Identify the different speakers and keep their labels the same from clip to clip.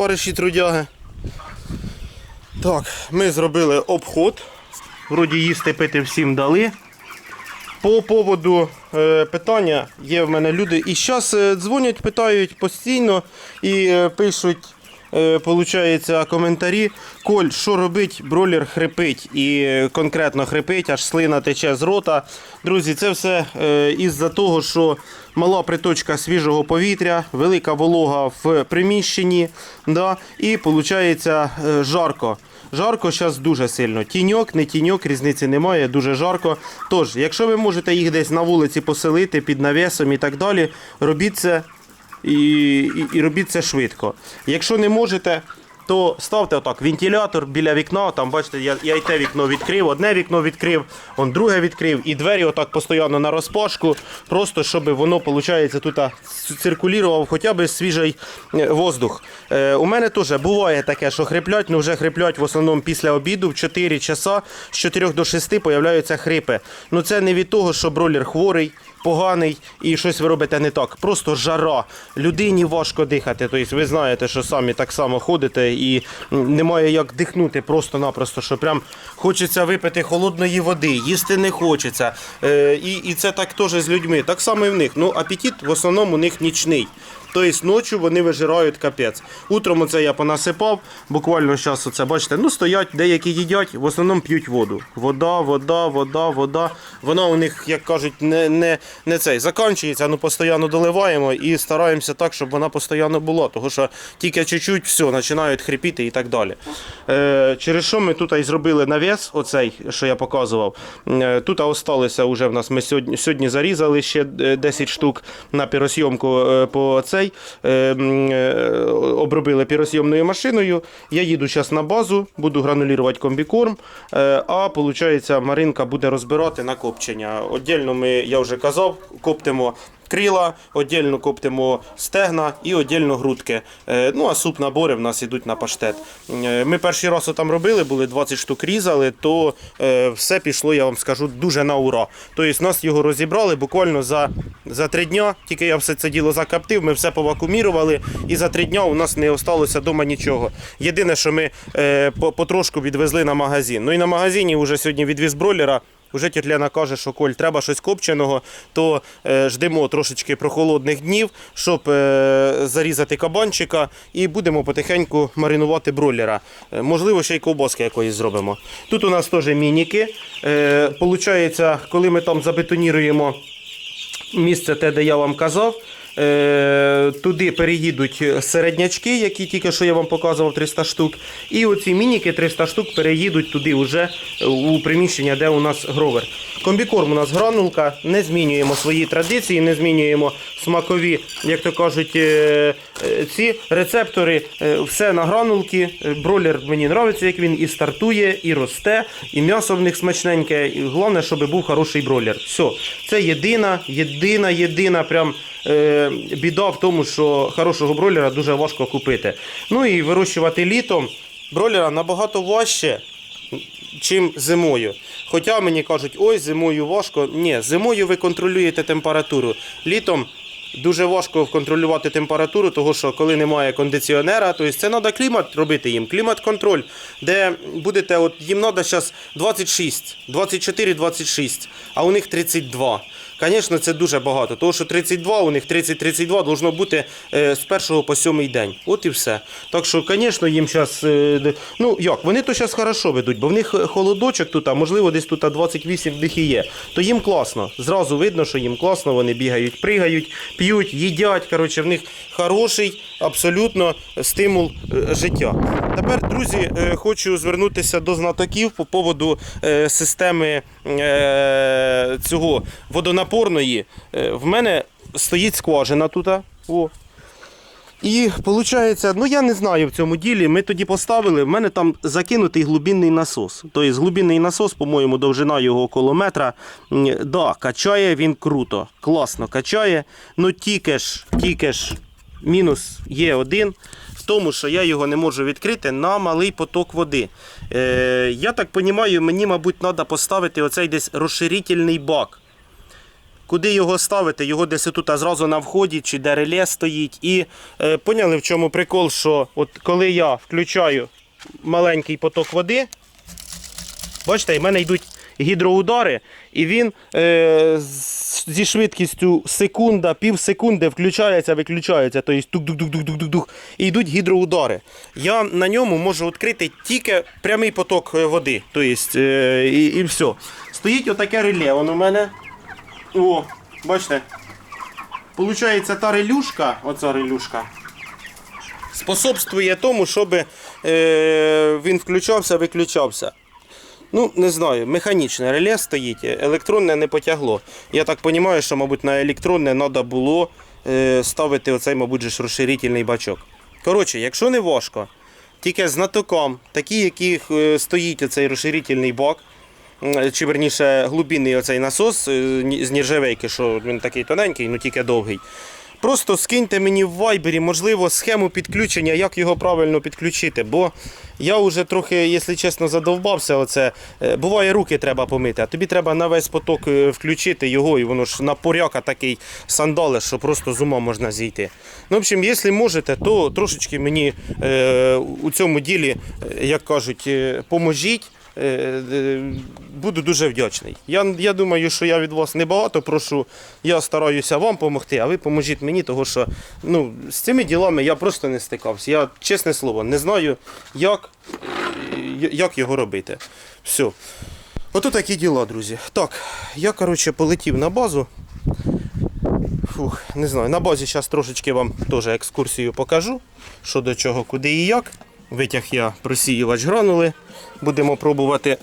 Speaker 1: товариші трудяги. Так, ми зробили обход. Вроді їсти пити всім дали. По поводу е, питання є в мене люди. І зараз е, дзвонять, питають постійно і е, пишуть. Е, Получається коментарі. Коль, що робить, бролер хрипить і е, конкретно хрипить, аж слина тече з рота. Друзі, це все е, із-за того, що мала приточка свіжого повітря, велика волога в приміщенні, да, і виходить жарко. Жарко зараз дуже сильно. Тіньок, не тіньок, різниці немає, дуже жарко. Тож, якщо ви можете їх десь на вулиці поселити під навісом і так далі, робіть це і, і, і робіть це швидко. Якщо не можете, то ставте отак вентилятор біля вікна. Там бачите, я, я і те вікно відкрив, одне вікно відкрив, он друге відкрив, і двері отак постійно на розпашку, просто щоб воно, виходить, тут циркулював хоча б свіжий е, воздух. Е, у мене теж буває таке, що хриплять, ну вже хриплять в основному після обіду в 4 часа з 4 до 6 появляються хрипи. Ну це не від того, що бролер хворий поганий і щось ви робите не так. Просто жара. Людині важко дихати. Тобто ви знаєте, що самі так само ходите і немає як дихнути просто-напросто, що прям хочеться випити холодної води, їсти не хочеться. Е, і, це так теж з людьми. Так само і в них. Ну, апетит в основному у них нічний. Тобто ночі вони вижирають капець. Утром оце я понасипав, буквально зараз оце, бачите, ну стоять, деякі їдять, в основному п'ють воду. Вода, вода, вода, вода. Вона у них, як кажуть, не, не, не цей закінчується, ну постійно доливаємо і стараємося так, щоб вона постійно була. Тому що тільки чуть-чуть все, починають хрипіти і так далі. Е, через що ми тут і зробили навіс, оцей, що я показував. Е, тут осталося вже в нас. Ми сьогодні, сьогодні зарізали ще е, 10 штук на піросйомку е, по цей. Е, е, обробили піросйомною машиною. Я їду зараз на базу, буду гранулювати комбікорм. Е, а виходить, Маринка буде розбирати на копчення. Отдельно ми, я вже казав, коптимо. Крила, віддільно коптимо стегна і віддільно грудки. Е, Ну а суп набори в нас йдуть на паштет. Е, Ми перший раз там робили, були 20 штук різали, то е, все пішло, я вам скажу, дуже на ура. Тобто нас його розібрали буквально за, за три дня. Тільки я все це діло закоптив, ми все повакумірували, і за три дня у нас не осталося вдома нічого. Єдине, що ми по- потрошку відвезли на магазин. Ну і на магазині вже сьогодні відвіз бройлера. Вже тітляна каже, що Коль, треба щось копченого, то е, ждемо трошечки прохолодних днів, щоб е, зарізати кабанчика і будемо потихеньку маринувати бройлера. Е, можливо, ще й ковбаски якоїсь зробимо. Тут у нас теж мініки. Получається, коли ми там забетоніруємо місце, те, де я вам казав. Е, туди переїдуть середнячки, які тільки що я вам показував 300 штук. І оці мініки 300 штук переїдуть туди вже у приміщення, де у нас гровер. Комбікорм у нас гранулка, не змінюємо свої традиції, не змінюємо смакові, як то кажуть, е, е, ці рецептори, е, все на гранулки. Е, Бройлер мені подобається, як він і стартує, і росте, і м'ясо в них смачненьке. І головне, щоб був хороший бройлер. Все, це єдина, єдина, єдина прям. Е, біда в тому, що хорошого бройлера дуже важко купити. Ну і вирощувати літом бройлера набагато важче, чим зимою. Хоча мені кажуть, ой, зимою важко. Ні, зимою ви контролюєте температуру. Літом дуже важко контролювати температуру, тому що коли немає кондиціонера, то це треба клімат робити їм. Клімат-контроль, де будете, от їм треба зараз 26, 24, 26, а у них 32. Звісно, це дуже багато, тому що 32, у них 30-32 должно бути е, з першого по сьомий день. От і все. Так що, звісно, їм зараз. ну як, вони то зараз хорошо ведуть, бо в них холодочок тут, а можливо, десь тут 28 в них і є. То їм класно. Зразу видно, що їм класно, вони бігають, пригають, п'ють, їдять. Коротше, в них хороший абсолютно стимул е, життя. Тепер, друзі, е, хочу звернутися до знатоків по поводу е, системи е, цього водонапорної. Е, в мене стоїть скважина тут. О. І виходить, ну я не знаю в цьому ділі. Ми тоді поставили, в мене там закинутий глибинний насос. Тобто глибинний насос, по-моєму, довжина його около метра. Да, качає він круто, класно качає. Ну тільки ж, тільки ж мінус є один в тому, що я його не можу відкрити на малий поток води. Е, я так розумію, мені, мабуть, треба поставити оцей десь розширительний бак. Куди його ставити, його десь тут зразу на вході, чи де реле стоїть. І е, поняли, в чому прикол, що от коли я включаю маленький поток води, бачите, в мене йдуть гідроудари, і він е, зі швидкістю секунда, пів секунди включається, виключається. Тобто тук-дук-дук-дук-дук-дук. І йдуть гідроудари. Я на ньому можу відкрити тільки прямий поток е, води. Тобто, е, і, і все. Стоїть отаке реле, воно у мене. О, бачите. Получається, та релюшка, оця релюшка, способствує тому, щоб е, він включався, виключався. Ну, не знаю, механічне реле стоїть, електронне не потягло. Я так розумію, що, мабуть, на електронне треба було е, ставити оцей, мабуть, же розширительний бачок. Коротше, якщо не важко, тільки знатоком, такі, яких е, стоїть оцей розширительний бак, м, чи верніше глибинний оцей насос е, з нержавейки, що він такий тоненький, ну тільки довгий. Просто скиньте мені в вайбері, можливо, схему підключення, як його правильно підключити. Бо я вже трохи, якщо чесно, задовбався. Оце. Е, Буває, руки треба помити, а тобі треба на весь поток е, включити його, і воно ж на поряка такий сандале, що просто з ума можна зійти. Ну, в общем, якщо можете, то трошечки мені е, у цьому ділі, як кажуть, поможіть. Е, е, Буду дуже вдячний. Я, я думаю, що я від вас небагато прошу. Я стараюся вам допомогти, а ви поможіть мені, тому що ну, з цими ділами я просто не стикався. Я, чесне слово, не знаю, як, е, як його робити. Все. Ото такі діла, друзі. Так, я, коротше, полетів на базу. Фух, не знаю, на базі зараз трошечки вам теж екскурсію покажу, що до чого, куди і як. Витяг я просіювач гранули. Будемо пробувати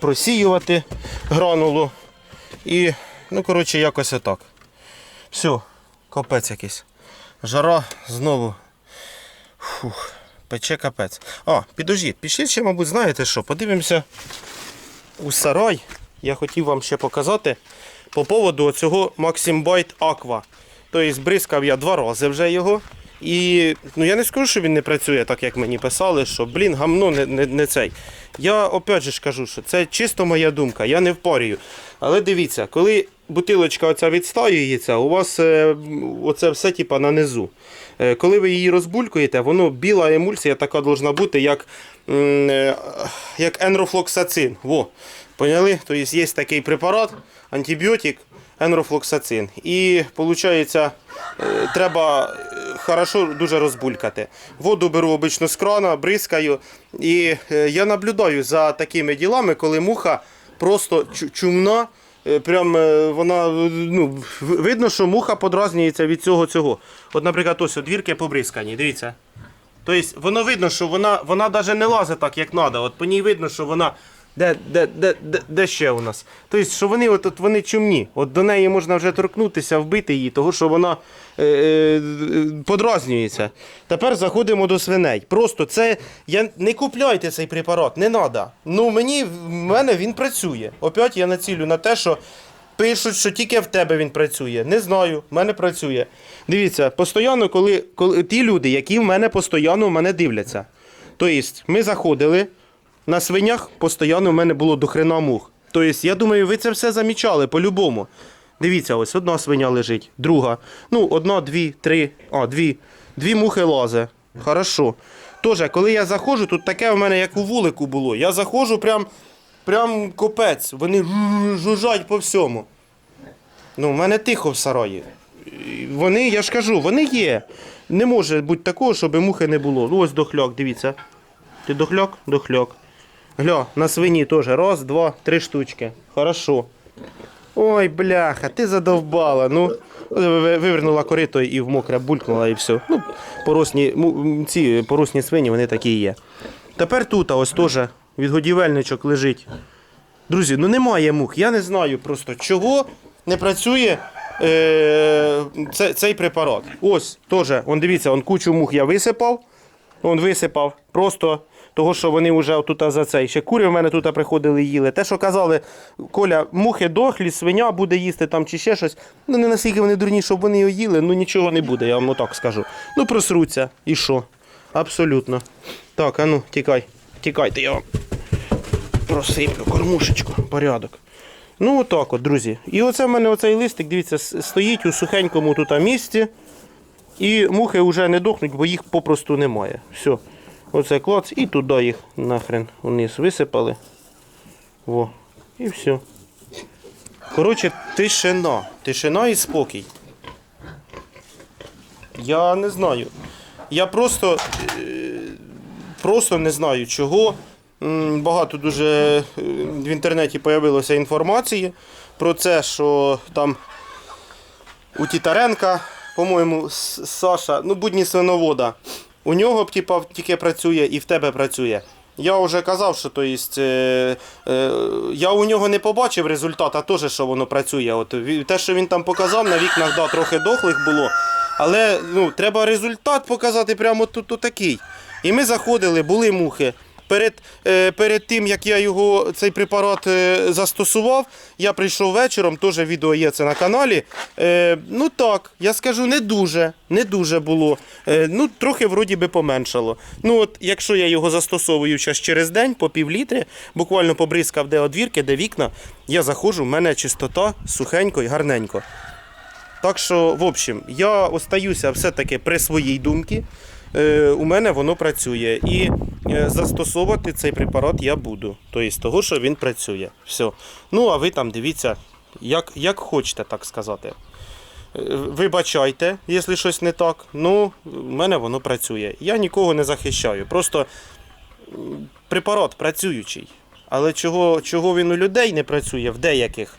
Speaker 1: просіювати гранулу. І, ну, коротше, якось отак. Все, капець якийсь. Жара знову. Фух, пече капець. А, підождіть, пішли ще, мабуть, знаєте що? Подивимося у сарай. Я хотів вам ще показати по поводу цього Maxim Byte Aqua. Тобто бризкав я два рази вже його. І ну я не скажу, що він не працює так, як мені писали, що блін, гамно не, не, не цей. Я опять же ж кажу, що це чисто моя думка, я не впарюю. Але дивіться, коли бутилочка оця відстаюється, у вас е, оце все типа на низу. Е, коли ви її розбулькуєте, воно біла емульсія така должна бути, як, е, як енрофлоксацин. Во. Поняли? Тобто є такий препарат, антибіотик, енрофлоксацин. І виходить, треба е, хорошо дуже розбулькати. Воду беру обично з крана, бризкаю. І е, я наблюдаю за такими ділами, коли муха просто чумна. е, Прям е, вона ну, видно, що муха подразнюється від цього цього. От, наприклад, ось двірки побризкані, дивіться. Тобто воно видно, що вона, вона навіть не лазить так, як треба. От по ній видно, що вона. Де, де, де, де, де ще у нас? Тобто, що вони от, от вони чумні. От до неї можна вже торкнутися, вбити її, тому що вона е, е, подразнюється. Тепер заходимо до свиней. Просто це. Я, не купляйте цей препарат, не треба. Ну мені в мене він працює. Опять я націлю на те, що Пишуть, що тільки в тебе він працює. Не знаю, в мене працює. Дивіться, постійно, коли, коли ті люди, які в мене постійно в мене дивляться. Тобто, ми заходили на свинях, постійно в мене було до хрена мух. Тобто, я думаю, ви це все замічали по-любому. Дивіться, ось одна свиня лежить, друга. Ну, одна, дві, три, а, дві. Дві мухи лазе. Хорошо. Тоже, коли я заходжу, тут таке в мене, як у вулику було. Я заходжу прям, прям копець. Вони жужжать по всьому. Ну, в мене тихо в сараї. Вони, я ж кажу, вони є. Не може бути такого, щоб мухи не було. Ну, ось дохляк, дивіться. Ти дохляк? Дохляк. Гля, на свині теж. Раз, два, три штучки. Хорошо. Ой, бляха, ти задовбала. Ну, вивернула корито і в мокре булькнула і все. Ну, поросні, ці поросні свині, вони такі є. Тепер тут ось теж відгодівельничок лежить. Друзі, ну немає мух. Я не знаю просто, чого не працює е, це, цей препарат. Ось теж, он дивіться, он кучу мух я висипав. Он висипав. Просто того, що вони вже тут за цей. Ще кури в мене тут приходили їли. Те, що казали, Коля, мухи дохлі, свиня буде їсти там чи ще щось. Ну не настільки вони дурні, щоб вони його їли, ну нічого не буде, я вам отак скажу. Ну просруться. І що? Абсолютно. Так, а ну, тікай. Тікайте, я вам просиплю кормушечку, порядок. Ну, отак от, друзі. І оце в мене оцей листик, дивіться, стоїть у сухенькому тут місці. І мухи вже не дохнуть, бо їх попросту немає. Все. Оце клац і туди їх нахрен вниз висипали. Во. І все. Коротше, тишина. Тишина і спокій. Я не знаю. Я просто, е, просто не знаю, чого. Багато дуже е, в інтернеті з'явилося інформації про це, що там у Тітаренка, по-моєму, Саша, ну будні свиновода. У нього типа, тільки працює і в тебе працює. Я вже казав, що то єсть, е, е, я у нього не побачив результата, теж, що воно працює. От, те, що він там показав, на вікнах да, трохи дохлих було. Але ну, треба результат показати прямо тут такий. І ми заходили, були мухи. Перед, е, перед тим, як я його, цей препарат е, застосував, я прийшов вечором, теж відео є це на каналі. Е, ну так, я скажу, не дуже, не дуже було. Ну, трохи вроді би поменшало. Ну от, якщо я його застосовую через день по пів літри, буквально побризкав де одвірки, де вікна, я заходжу, в мене чистота, сухенько і гарненько. Так що, в общем, я остаюся все-таки при своїй думці. Е, у мене воно працює. І е, застосовувати цей препарат я буду. Тобто того, що він працює. Все. Ну, а ви там дивіться, як, як хочете, так сказати. Е, Вибачайте, якщо щось не так. Ну, в мене воно працює. Я нікого не захищаю. Просто препарат працюючий. Але чого, чого він у людей не працює, в деяких,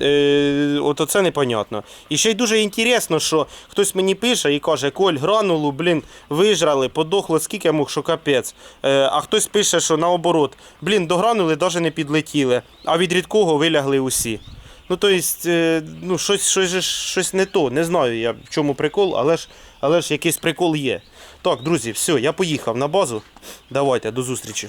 Speaker 1: Е, от оце непонятно. І ще й дуже інтересно, що хтось мені пише і каже, Коль, гранулу, блін, вижрали, подохло скільки мух, що капець. Е, а хтось пише, що наоборот, блін, до гранули навіть не підлетіли, а від рідкого вилягли усі. Ну, то есть, е, ну, щось, щось, щось не то. Не знаю я в чому прикол, але ж, але ж якийсь прикол є. Так, друзі, все, я поїхав на базу. Давайте, до зустрічі.